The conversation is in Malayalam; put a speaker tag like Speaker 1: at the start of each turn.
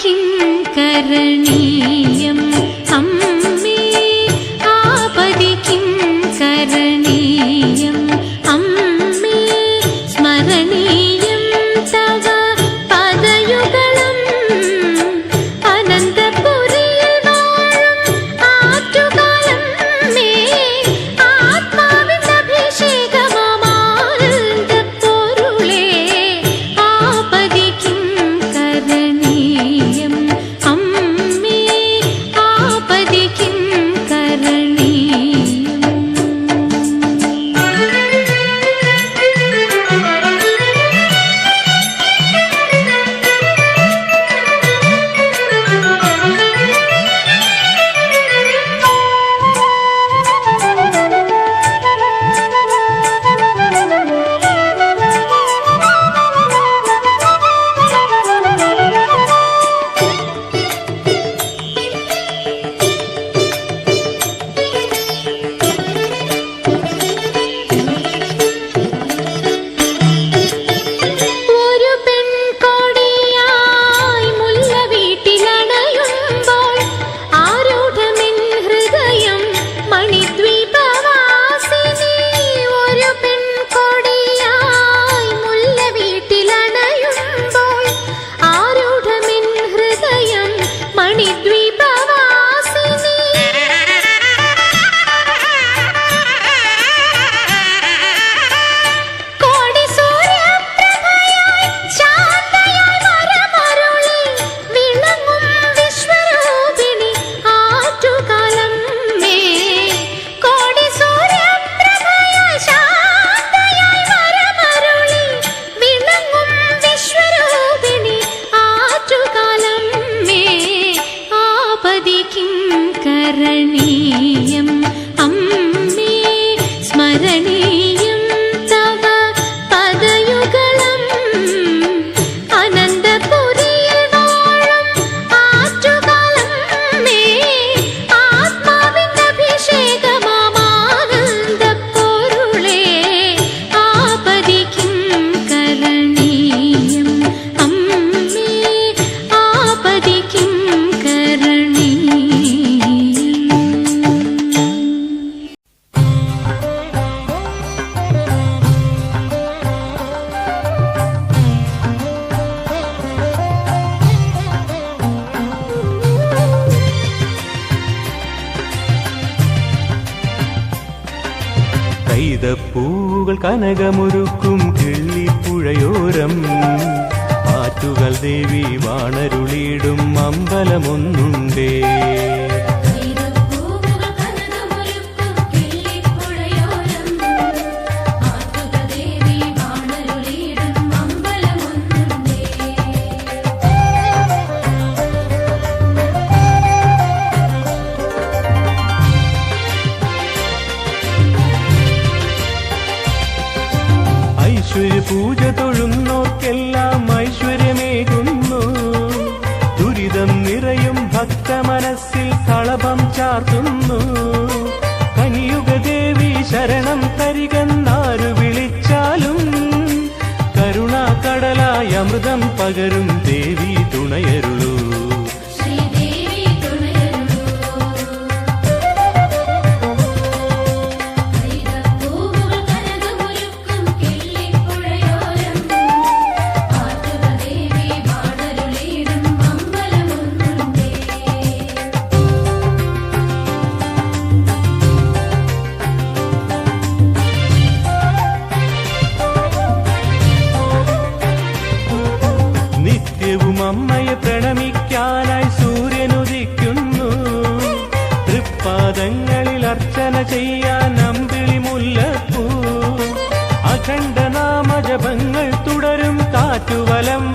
Speaker 1: किं करणी தரணி
Speaker 2: കൈതപ്പൂകൾ കനകമൊരുക്കും കിള്ളിപ്പുഴയോരം. ആറ്റുകൾ ദേവി വാണരുളിയിടും അമ്പലമൊന്നുണ്ടേ. പൂജ തൊഴുന്നോക്കെല്ലാം ഐശ്വര്യമേകുന്നു. ദുരിതം നിറയും ഭക്ത മനസ്സിൽ കളഭം ചാർത്തുന്നു. கோலம்